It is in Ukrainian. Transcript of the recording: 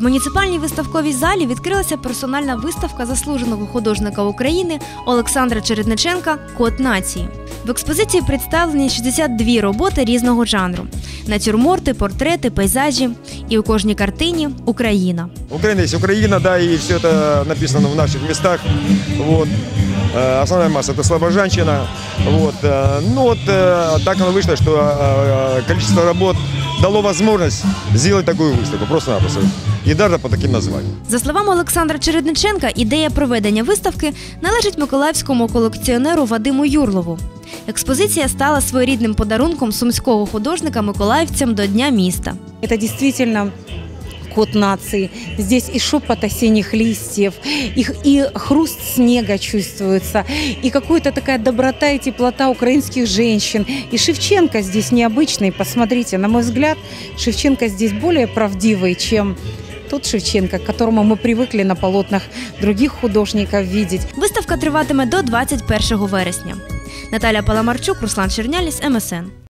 В муніципальній виставковій залі відкрилася персональна виставка заслуженого художника України Олександра Чередниченка Код нації. В експозиції представлені 62 роботи різного жанру: натюрморти, портрети, пейзажі. І у кожній картині Україна. Украина есть Украина, да, и все это написано в наших местах. Вот. Э, Основная масса это слабожанщина. Вот. э, Ну вот э, так оно вышло, что э, количество работ дало можливість зробити таку виставку, просто-напросто. І даже по таким названням. За словами Олександра Чередниченка, ідея проведення виставки належить миколаївському колекціонеру Вадиму Юрлову. Експозиція стала своєрідним подарунком сумського художника миколаївцям до Дня міста. Это действительно код нации. Здесь и шепот осенних листьев, и, и хруст снега чувствуется, и какая-то такая доброта и теплота украинских женщин. И Шевченко здесь необычный. Посмотрите, на мой взгляд, Шевченко здесь более правдивый, чем тот Шевченко, к которому мы привыкли на полотнах других художников видеть. Виставка триватиме до 21 вересня. Наталя Паламарчук, Руслан Черняліс, МСН.